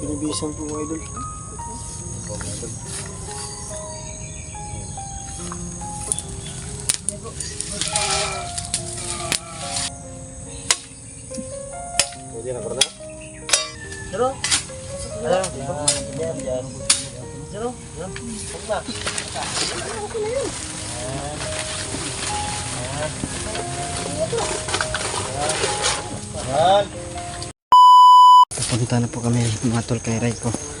Binibisan po mga idol. Pwede na pala. Pero, yan. Pero, yan. Huwag Papunta na po kami mga tol kay Raiko. Sana.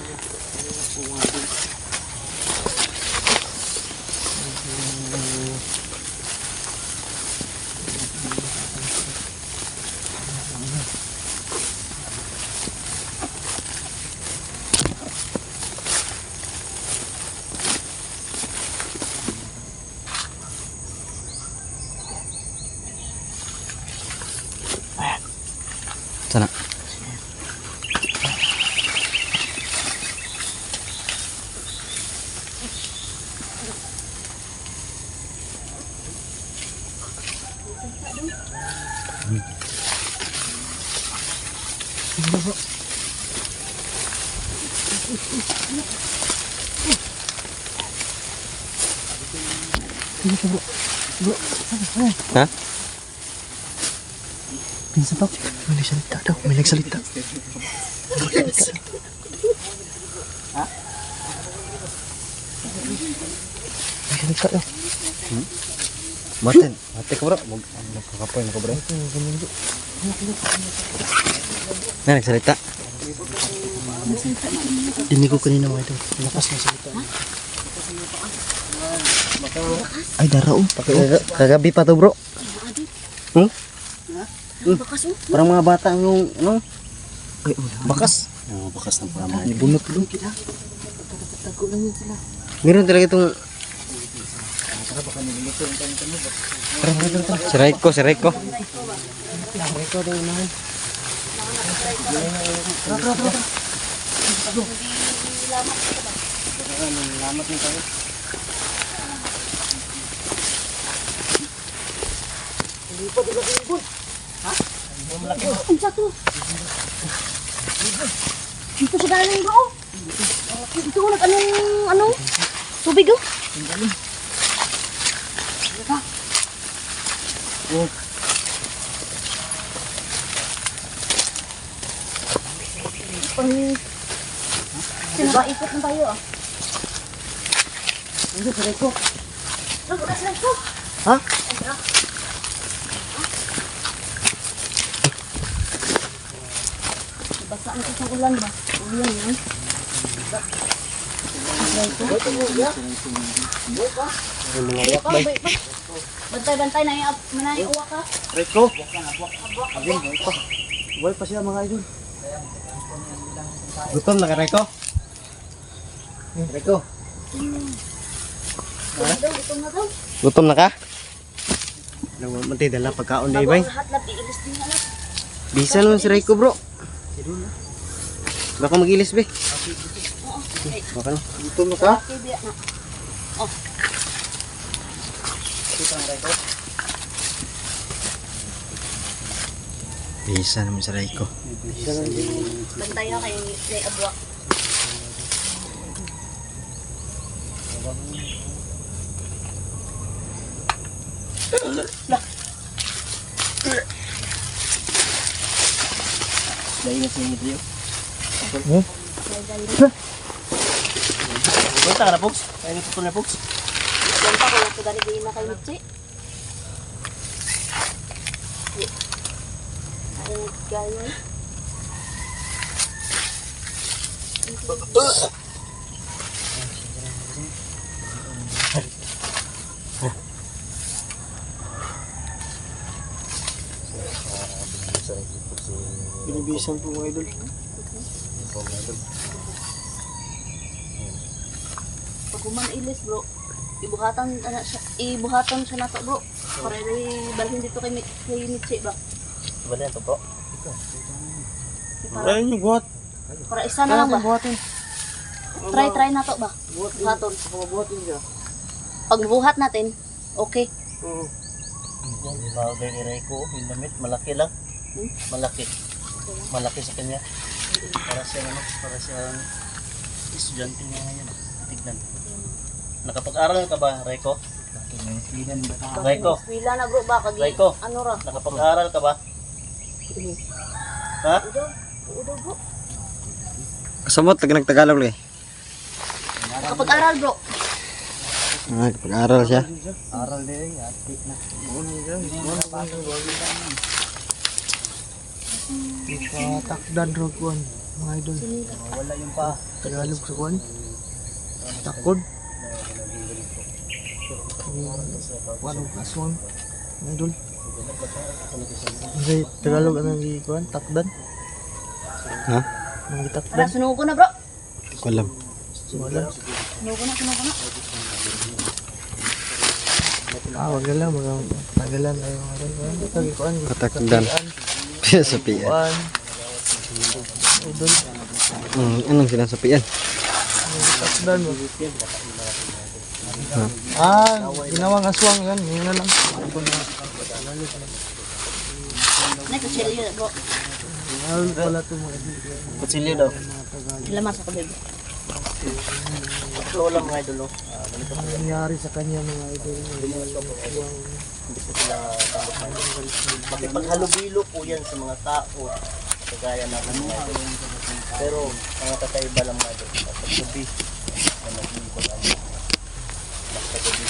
Pinsan daw. May nagsalita daw. May nagsalita. May nagsalita daw. Baten. Baten ka bro. Mag- Magkakapoy na ka bro. Na nagsalita. Dinig ko kanina mga ito. Lakas na salita. Ay, darao. Kagabi pa to bro. Hmm? Bakas oh. Parang mga bata yung ano? Ay, wala. Bakas. Oh, bakas ng pamay. Bunot doon. Tago lang yun sila. Meron talaga itong... Tara, tara, tara, tara. Si Raiko, si Raiko. Raiko daw unahan. Tara, tara, tara. Lamat ng tayo. Ang sato. Dito sa galing bro. Dito ko nag-anong, ano? Tubig oh. Pang... Sinabaikot na tayo ah. Ano, si Raiko? Ano, bukas lang ko. Ha? Na sa ulan ba? Ulan yan. Bantay-bantay na yung manayuwa ka. Raiko! Abing, buhay pa. Siya mga idol. Gutom na ka, na na daw. Gutom na ka? Mantay dala pagkaon na ibay. na. Bisa naman si Raiko bro. Baka mag-ilis be. Baka na. Gutom na ka? Na. Bisa naman si Raiko. Bantay na kayo ni Abwa. Dahil na sa inyo Hmm? Punta ka na, Pogs. Kaya nito po na, Pogs. Yan pa, kung ito galigay na kayo Mitzi. Ay, nagkayo eh. Binibisan po mga idol. Pag kuman ilis bro, ibuhatan ana siya, ibuhatan siya nato bro. Para di balhin dito kay kay Mitzi ba. Bali ito, bro. Para, Ayun yung buhat. para isa na lang ba? buhatin. Try try nato ba? Buhaton. Buhatin siya. Pag buhat natin, okay. Oo. Yan, bagay ni Reiko. Yung damit, malaki lang. Hmm? Malaki. Malaki sa kanya. Para siya ano, para siya estudyante nga ngayon. Tignan. Nakapag-aral ka ba, Reiko? Reiko, Wila na bro ba kagi. Raiko. Ano ra? nakapag-aral ka ba? Ha? Udo. Udo bro. Kasamot, lagi nagtagalog lagi. Kapag-aral bro. Ah, pag-aral siya. Aral din, ati na. Takdan ro kuan mga idol. Wala yung pa. Tagalog sa kuan. Takod. Walo aswang mga idol. Kasi Tagalog ano gi kuan takdan. Ha? Nang gitakdan. sunugo na bro. Kulam. Wala. Sunugo na, sunugo na. Ah, wag lang mga tagalan ay mga idol. Kuan? Katakdan. Pinasapian. Hmm, anong sinasapian? Takdan mo. Ah, ginawang aswang yan. Yun na lang. Nay kusilyo na. Kutsilyo daw. Lamas ako baby. Tatlo lang mga idol. ganito Ang nangyari sa kanya mga idol. Hindi po sila Makipaghalubilo po yan sa mga tao. Kagaya na idol. Pero mga kakaiba lang mga idol. Sa gabi na naging ko lang. Basta gabi.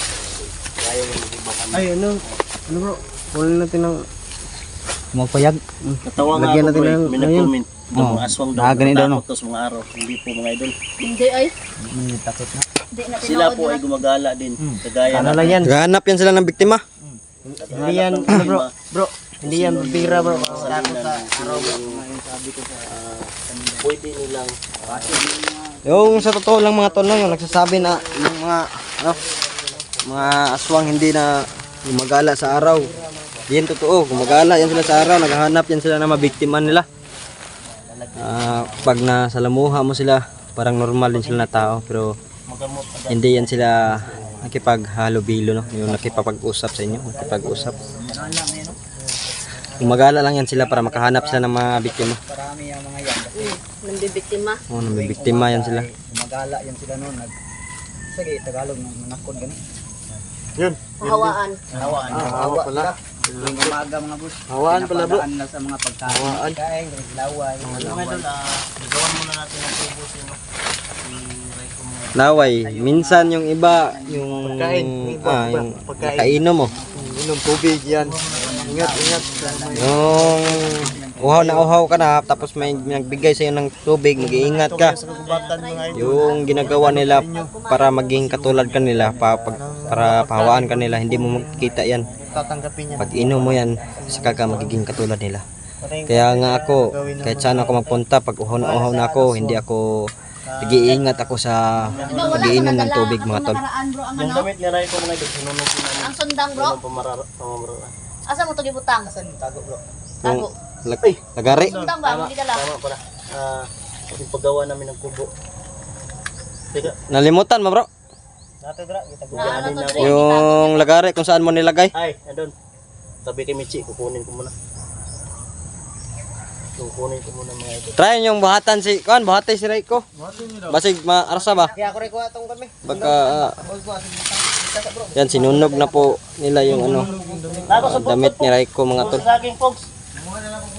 Kaya yung hindi makami. Ay, ano? Ano bro? Kunin natin ng... Magpayag. Natawa nga ako natin bro. ng- May ayun. nag-comment. Oh, Mga aswang daw. ah, daw, no? natakot daw sa mga araw. Hindi po mga idol. Hindi ay. Takot na. Hindi na Sila po ay gumagala din. Kagaya Ano na. Gahanap yan sila ng biktima. Hindi yan, ano bro? Bro, hindi yan bira bro. Takot sa araw bro. Pwede nilang Yung sa totoo lang mga tol, yung nagsasabi na yung mga ano, mga aswang hindi na gumagala sa araw. Yan totoo, gumagala yan sila sa araw, naghahanap yan sila na mabiktima nila. Ah, pag nasalamuha mo sila, parang normal din sila na tao, pero hindi yan sila nakipaghalubilo, no? Yung nakipapag-usap sa inyo, nakipag-usap. Gumagala lang yan sila para makahanap sila ng mga biktima. Nambibiktima. Oh, nabibiktima yan sila. Magala yan sila noon. Nag... Sige, Tagalog nang manakod gani. Pahawaan. Hawaan. Hawa pala. Yung umaga mga boss. Hawaan pala bro. Na sa mga pagkain. Hawaan. Kain, laway. Ano doon, ah, gagawan muna natin ng tubo sa Laway, minsan yung iba, yung Pagkain, ah, yung pagkain. kainom mo. Inom tubig yan. Ingat, ingat. Yung uhaw na uhaw ka na, tapos may nagbigay sa'yo ng tubig, mag-iingat ka. Sa kagubatan mga idol. Yung ginagawa nila para maging katulad ka nila, pa, pag- para pahawaan ka nila, hindi mo makikita yan. Tatanggapin. Pag inom mo yan, saka ka magiging katulad nila. Kaya nga ako, kahit saan ako magpunta, pag uhaw na uhaw na ako, hindi ako, nag-iingat ako sa pag-iinom ng tubig mga tol. Ang Yung ano. damit ni Raiko mga idol, sinunog ko namin. Ang sundang bro. Walang pamarara. Asa mo to gibutang? Saan tago bro? Tago. Lag- lagari. Sundang ba? Hindi dala. Tama pala. Ah, yung paggawa namin ng kubo. Teka, Nalimutan mo bro. natin dra, kita Na ano? Yung lagari kung saan mo nilagay. Ay, andun. Tabi kay Michi, kukunin ko muna. Kukunin ko muna mga idol. Try yung buhatan si Kuan, buhatay si Raiko. Basig maarsa ba? Kaya ako rin kuha itong kami. Baka yan sinunog na po nila yung ano sa damit ni Raiko mga tol.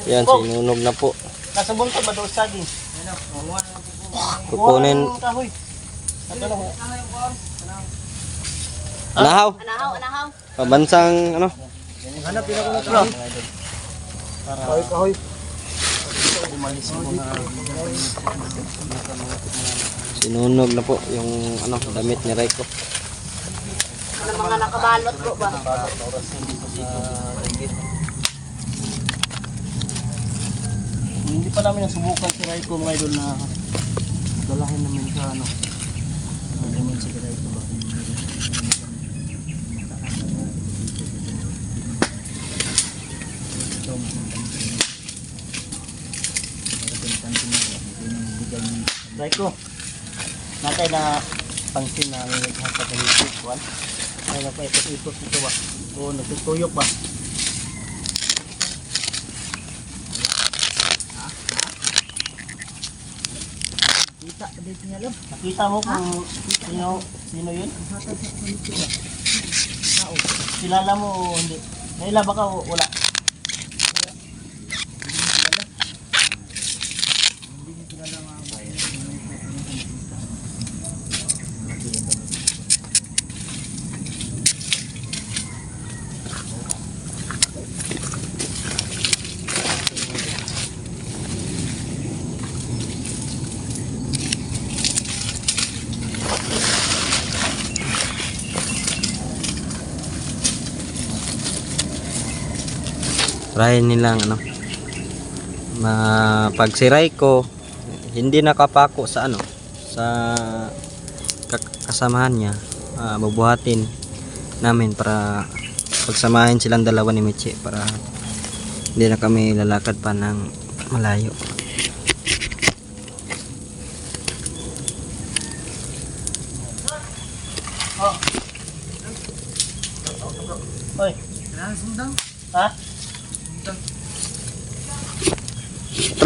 Yan sinunog na po. Nasa buntot ba daw saging? Kukunin Ang kahoy. Ano na ho? nahaw, Anahaw, anahaw. pabansang ano. Kahoy, kahoy. Sinunog na po yung ano damit ni Raiko. Ano mga nakabalot bro ba? Hindi pa namin nasubukan si Raiko mga idol na dalahin namin sa ano. Namin si Raiko ba? Raiko, natay na pansin na may naghasa ka hipit, kuwan. Ay, napaipot-ipot dito ba? O, nagtutuyok ba? Nakita mo kung sino, sino yun? Kilala mo hindi? Nailaba ka o wala? Try nilang ano. Ma pag siray ko hindi nakapako sa ano sa ka- kasamahan niya ah, bubuhatin namin para pagsamahin silang dalawa ni Michi para hindi na kami lalakad pa ng malayo. Hoy. Ha?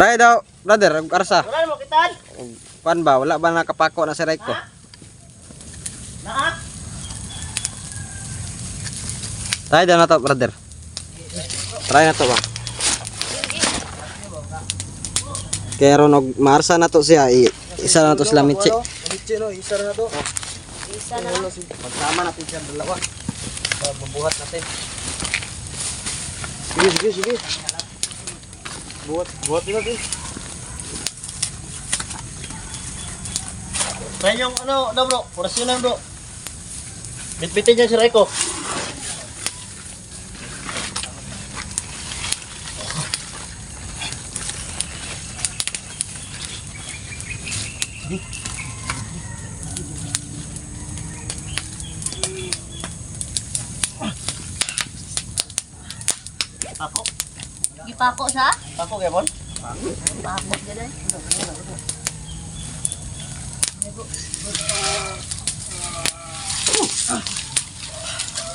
Try daw, brother, arsa. Wala mo kitaan? Pan ba? Wala ba nakapako na siray ko? Naak? Try daw na to, brother. Try na to ba? Kaya ron og maarsa na to siya, i- isa na to sila Michi. Michi no, isa na to. Isa na. Magsama natin siya dalawa. Mabuhat natin. Sige, sige, sige. Buhat, buhat din natin. Try yung ano daw bro, orasyon lang bro. Bitbitin niya si Raiko. Gipako sa? Ako kaya bon? Pako gano'n.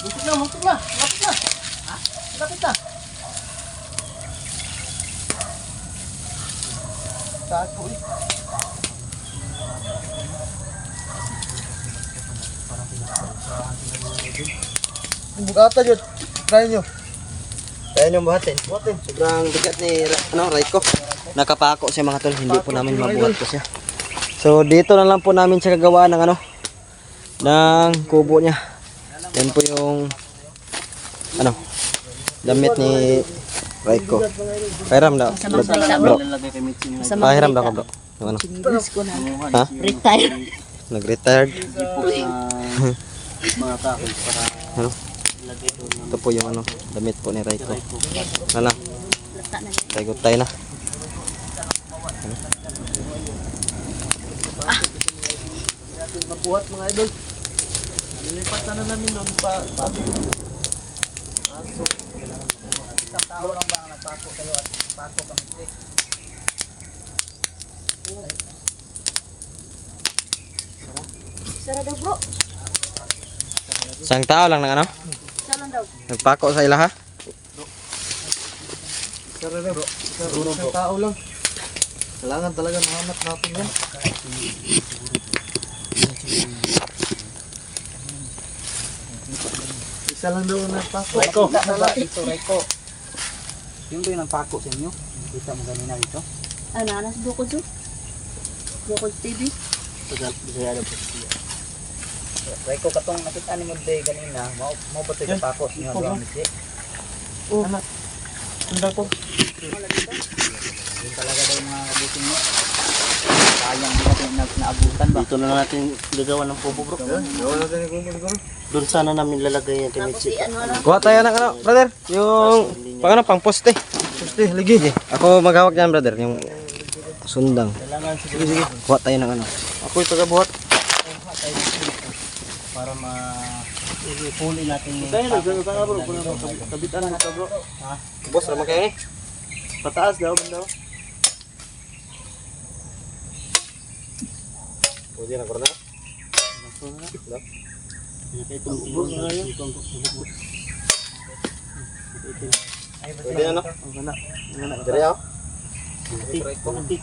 Muntik na, muntik na. Lapit na. Lapit na. Tako eh. Bugata yun. Try nyo. Kaya nyo buhatin. Buhatin. Sobrang bigat ni ano, Raiko. Nakapako siya mga tol. Hindi po namin mabuhat ko siya. So dito na lang po namin siya gagawa ng ano ng kubo niya. Yan po yung ano damit ni Raiko. Pahiram daw. Bro. Pahiram daw ka bro. Yung ano? Ko na. Ha? Retire. Nag-retired. Ipo sa mga kahoy para Ano? Ito po yung ano damit po ni Raiko. Ano? Tayo tayo na. mabuhat mga idol. Nilipatan na namin noon pa. Aso. Isang tao lang ba ang nagpako kayo at pako kami? Sara daw bro. Isang tao lang ng ano? Nagpako sa ila ha? Tara na bro. Tara isang tao lang. Kailangan talaga mahanap natin yan. Isa lang daw ang nagpako. Raiko. Ito, Raiko. Yung ba yung nagpako sa inyo? Kita mo ganina dito? Ano, anas Bukod so? Bukod TV. Tagal. Bisaya daw po siya. Raiko, katong nakita ni Magday ganina, mau mau ba ito yung pako? Yung Iko, ano, no? Mitzi? Sunda ko. Yung talaga daw mga kabutin mo. Sayang din natin na, naabutan ba? Dito na lang natin gagawa ng kubo bro. Gawa natin yung ko. Doon sana namin lalagay yung kay Tapos Mitsi. i ano. Kuha tayo ng ano, brother. Yung pang ano, pang poste. Susti, ligi. Ako maghawak niyan, brother. Yung sundang. Siguro sige. Kuha tayo ng ano. Ako'y tagabuhat. Para ma i-puli natin yung na, gano'n ka bro. Kabitan na ito bro. Boss, naman kayo ni. Pataas daw, daw. Pwede na, na yun. Pwede na, no? Dire ako. Antik, antik.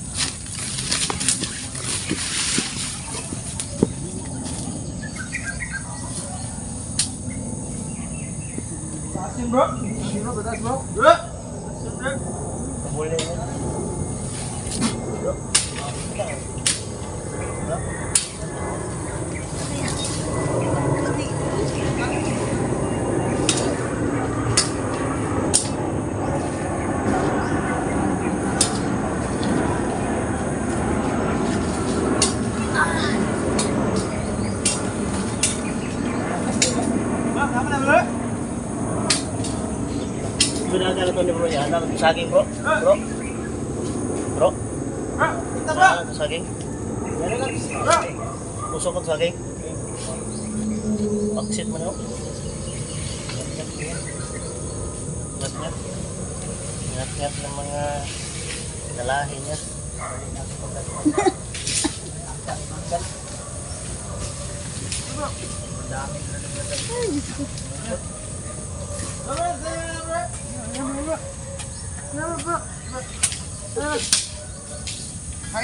May tali. Tamaan si... Kabuli yan. Ginagawa to ni bro yan. Alam mo saging bro? Bro? Bro? Alam mo saging? Puso ko saging? Baksit mo no? Ngat-ngat. Ngat-ngat ng mga dalahin niya.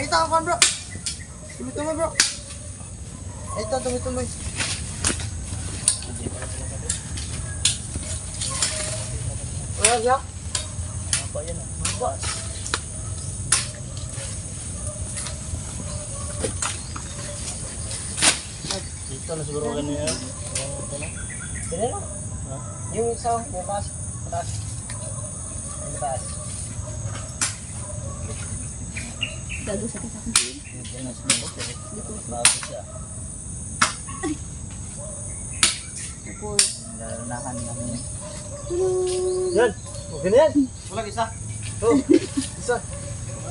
Ito ako bro. Tuloy-tuloy bro. Ay, ito, tuloy-tuloy. Wala siya. Apa yan ah? Ba? Dito na siguro ganun yan. Ito na. Dili na. Yung isa, bukas. Bukas. Bukas. Gago sa. Dito siguro. Bago siya. Tapos, Lalanakan namin. Yan! Okay na yan! Wala isa. Oh! Isa!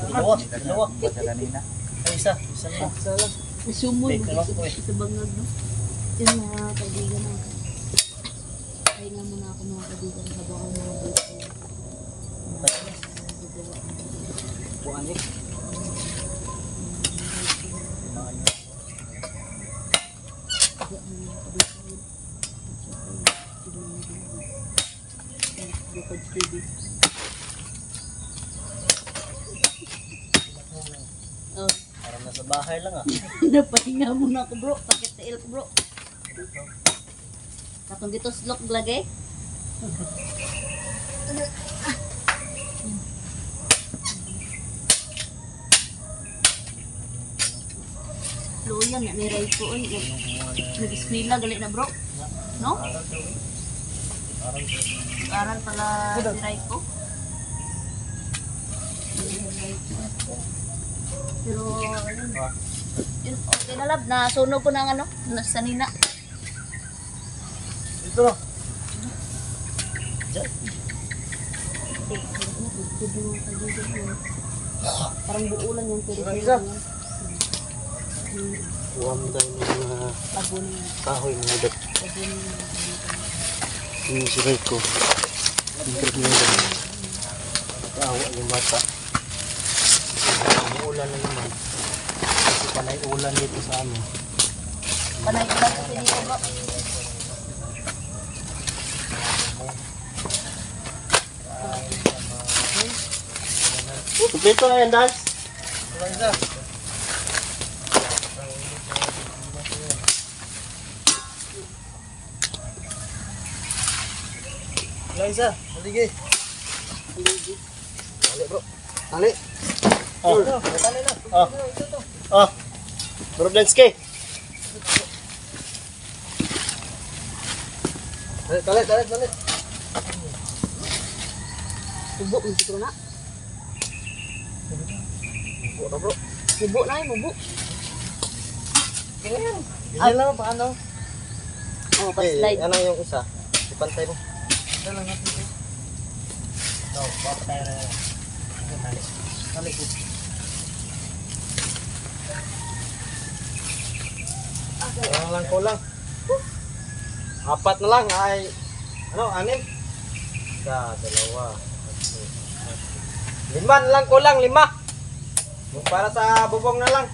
Dalawa! Dalawa! Basta kanina. Ay, isa! Isa na. Isa lang. sumol. Wait, dalawa po eh. Sa bangag? Yun mga kaibigan na. Kaya nga muna ako mga kaibigan habang ako mga dito. Buwan niya. Bukod TV. Oh, Parang nasa bahay lang ah. napahinga muna ako bro. Sakit sa ilk bro. Katong dito slok lagi. Loyan na may ray ko. Uy, nag-eskwela gali na bro. No? Aral pala si ray ko. Pero, ayun. Yun, okay na lab. Nasunog ko ng ano, na- sa nina. Dito na. Parang buulan yung pero isa. Kuha mo tayo ng mga Bago na yan. kahoy mga udat. Yung si Rico. Intro niya doon. Nakawa yung mata. Umuulan na naman. Kasi panay ulan dito sa amin. Panay ko lang kasi dito bro. Kompleto na yan, Dance. Wala Wala isa. Haligi. Tali bro. Tali. Oh. Tali na. Oh. Oh. Bro Blansky. Dalit, dalit, dalit, dalit. Bubo, mo siguro na. Buo bro. Bubo na yun, bubo. Ganyan lang, paano? Oh, Eh, pa-slide. ano yung isa? Ipantay mo. Kulang lang, kulang. Apat na lang ay, ano, anim? Isa, dalawa. Lima na lang, kulang, lima. Para sa bubong na lang.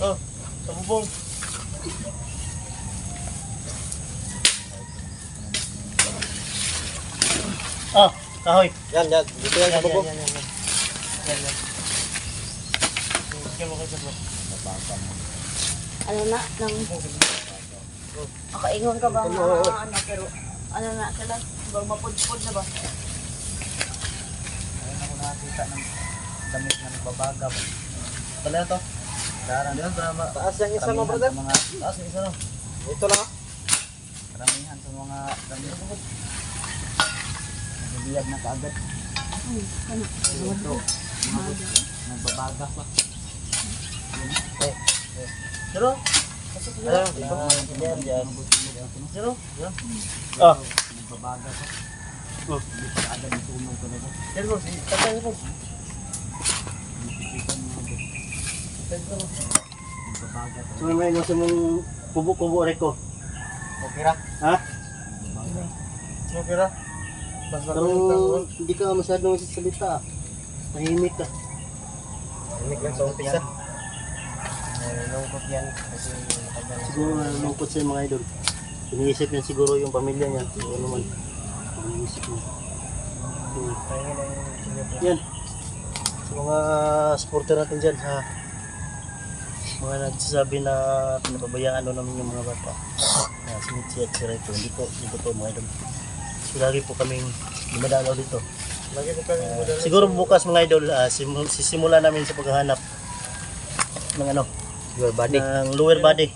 Oh, sa bubong. Oh, kahoy. Yan, yan. Dito yan sa bubong. Ano na, nang... Makaingon ka ba mga ano, pero ano na sila, bang mapudpud na ba? Ayun ako nakakita ng damit na nagbabagab. Pala to. Darang Yan, drama. Taas yung isa mo, brother. mga Taas yung isa no. Ito lang. ah. karamihan sa mga damit. Nabibiyag na kaagad. Hmm, ano? Ito. Nagbabaga pa. Pero, yan, yan. Pero, yan. Ah. Nagbabaga pa. Oh. Agad natunog ka na ba? Yan bro, si tatay bro. Nagbabaga pa. So may mo sa mong kubo-kubo reko. Okay ra. Ha? Okay ra. Pero hindi ka masyadong sasalita. Tahimik ka. Inig lang sa umpisa. Nalungkot yan. Kasi. Siguro nalungkot sa mga idol. Iniisip niya siguro yung pamilya niya. Siguro naman. Iniisip niya. Sinip- Yan. Sa mga supporter natin dyan ha. Mga nagsasabi na pinababayaan ano namin yung mga bata. Uh, si Mitzi at si Reto. Hindi po, hindi po to mga idol. So, lagi po kaming dumadalaw dito. Lagi po kami Ah, siguro bukas mga idol, uh, sim- sisimula namin sa paghahanap ng ano, Your body. ng lower body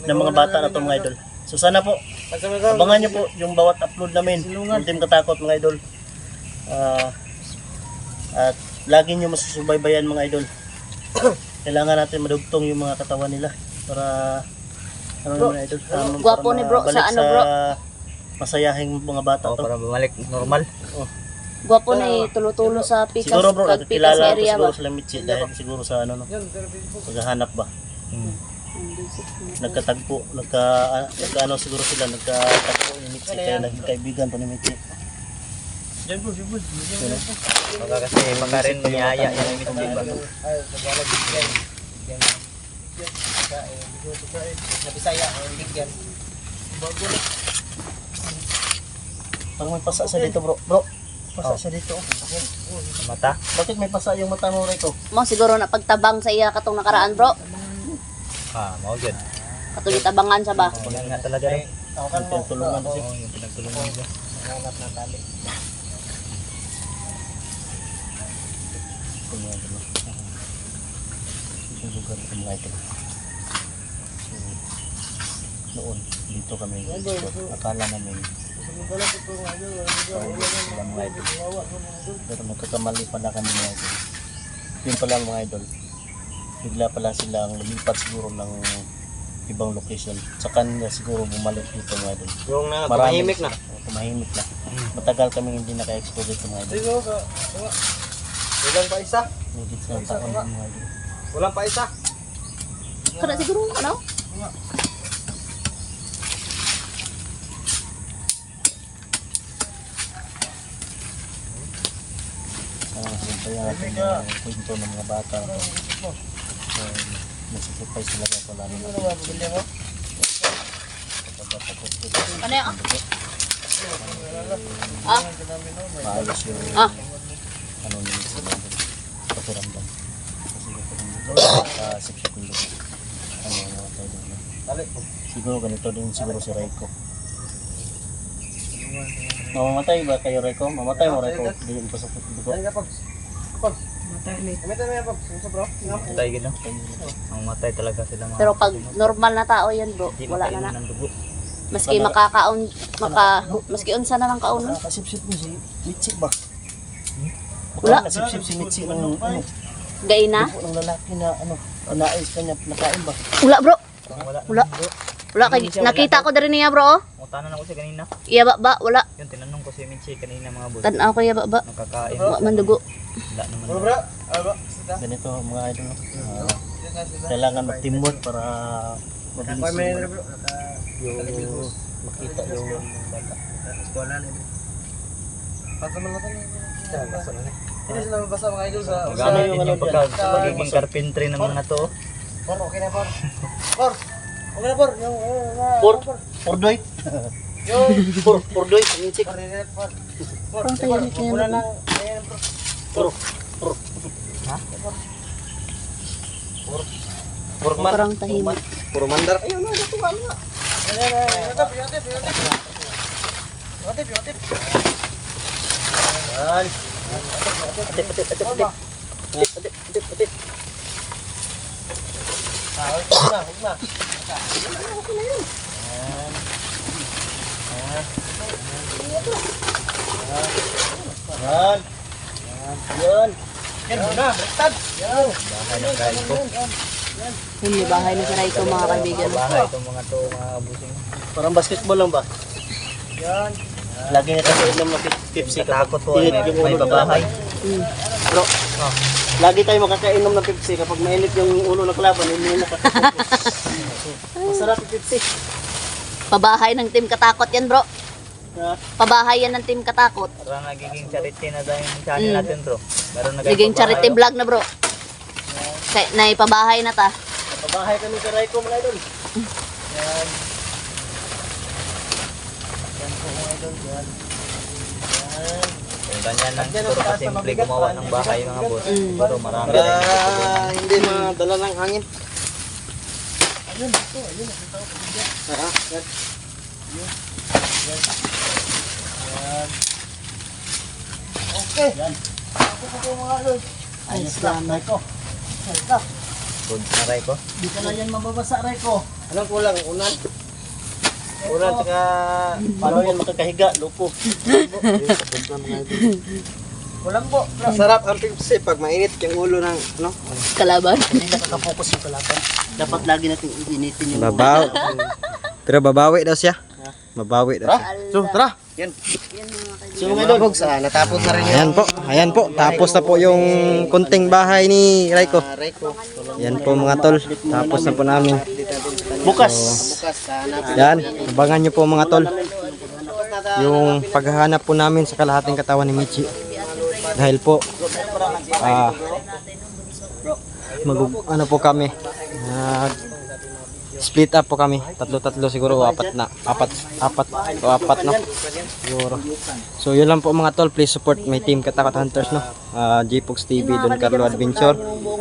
ng mga bata na to mga idol. So sana po, abangan nyo po yung bawat upload namin. Yung Team Katakot mga idol. Ah, at lagi nyo masusubaybayan mga idol. Kailangan natin madugtong yung mga katawan nila para ano naman idol. para- Gwapo para ni bro, mabalik sa ano, bro? Masayahing mga bata Oh, to. para bumalik normal. Gwapo na eh, tulo-tulo sa pikas, Siguro bro, kag pikas kilala ko area siguro ba? sila Mitzi dahil siguro sa ano no. Paghahanap ba. Nagkatagpo, nagka ah, nagkaano siguro sila nagkatagpo ni Mitzi kaya naging kaibigan to ni Mitzi. Baka kasi baka rin niyaya yan yung mitsi ba. Sa Bisaya, ang bigyan. Parang may pasa siya dito bro. Bro, pasa siya dito. Sa mata. Bakit may pasa yung mata mo Rico? Mo siguro na pagtabang sa iya katong nakaraan bro. Ah, mau yun. Katong itabangan sa ba? Kulang nga talaga rin. Yung pinagtulungan. Oo, yung pinagtulungan. Nanganap na tali. Ko lang. Yung lugar ko mga ito. So, noon, dito kami. Akala namin sila mga idol. Pero magkakamali pala kami mga idol. Yun pala mga idol. Bigla pala silang lumipat siguro ng ibang location. Sa kanila siguro bumalik dito mga idol. Yung na, Marami tumahimik na. Tumahimik na. Matagal kami hindi naka-expose dito mga idol. Walang pa isa. Mga. Walang pa isa. Kada siguro ano? Sabayan natin yung kwento ng mga bata. So, nasisacrifice talaga ako lalo na. Kapag tapos ko, Ano yan? Ah, maayos yung ah, ano nila sa mga pakiramdam. Kasi pakiramdam, kasip siya kung lupa. Ano yung tayo na. Tali. Siguro ganito din siguro si Raiko. Mamamatay ba kayo, Reko? Mamatay mo, Reko. Hindi yung pasok ng dugo. Matay. Ang matay talaga sila mga. Pero pag normal na tao yan bro, Hindi wala na makainom na. ng dugo. Maski makakaon, maka, maski unsa na lang kaon. Nakasip-sip mo si Mitzi ba? Wala. Nakasip-sip si Mitzi ng ano, Gay na? ng lalaki na ano, nais kanya nakain ba? Wala bro. Wala. Wala. Wala kay nakita ko diri niya bro. oh. Mutanan ako siya kanina. Iya ba ba? Wala. Yun, tinanong ko si Michi kanina mga boss. Tanaw ko iya ba ba? Nakakain. Wa man dugo. Wala naman. Ganito mga idol. Ah, kailangan mag-teamwork para mabilis yung, yung makita yung bata. Hindi sila mabasa mga idol sa... Yung din ano yung pagka, pagiging carpentry ng mga to. Por, okay na por. Por, okay na por. Yung, yung, Por, pordoy. Por, pordoy. Mitzi. por, por. Por, Parang tahimik na yan. Wala lang. Ayan, por. Por, por. Ha? Porman. Parang tahimik. Puro mandar. Ayun na, ito nga. Ayan, ayan, ayan. Yotip, yotip, yotip. Yotip, yotip. Yan. Atip, atip, atip, atip. Atip, atip, atip. Ah, huwag na, huwag na. Yan. Yan. Yan muna, baliktad. Bahay ng kahit ko. Yun yung bahay ni Saray ko mga kaibigan. Bahay itong mga to mga busing. Parang basketball lang ba? Yan. Lagi na tayo inom ng Pepsi po Init yung may babahay. Mm. Bro, lagi tayo makakainom ng Pepsi kapag mainit yung ulo ng kalaban, hindi na Masarap yung Pepsi. Pabahay ng team katakot yan bro. Ha? Pabahay yan ng team katakot. Parang nagiging charity na dahil yung channel Mm. natin bro. Meron na Naging charity vlog na bro. Kay naipabahay na ta. Pabahay kami sa Raiko mga idol. Yan. Yan po mga idol. Yan. Yan. Kung ganyan lang siguro kasimple gumawa ng bahay mga boss. Siguro marami Para rin. hindi madala ng hangin. Ah, yan. Ay, salamat. Good na ray ko. Di ka na yan mababasa Raiko. Anong kulang? Unan? Ulan saka paano yan makakahiga, lupo. Kulang po. Masarap ang Pepsi pag mainit yung ulo ng ano? Kalaban. Hindi nakakapokus yung kalaban. Dapat lagi natin initin yung Babaw. Pero babawi daw siya. Babawi daw siya. So, tara. Yan. Yan. So mga idol, ah, natapos na rin yung Ayan po, ayan po. Tapos na po yung kunting bahay ni Raiko. ah, Raiko. Yan po mga tol. Tapos na po namin. Bukas. Yan, abangan nyo po mga tol. Yung paghahanap po namin sa kalahating katawan ni Michi. Dahil po, ah, mag, ano po kami, nag split up po kami. Tatlo-tatlo siguro o apat na. Apat, apat o apat no. Siguro. So yun lang po mga tol. Please support my team Katakot Hunters no. Uh, Jpox TV, Don Carlo Adventure,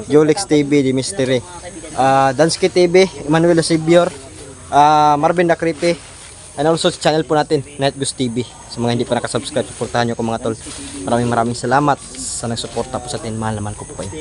Jolix TV, The Mystery, uh, Dansky TV, Emmanuel Sibior, uh, Marvin the Creepy, and also channel po natin, Night Goose TV. Sa mga hindi pa nakasubscribe, supportahan nyo ko mga tol. Maraming maraming salamat sa nagsuporta po sa atin. Mahal naman ko po kayo.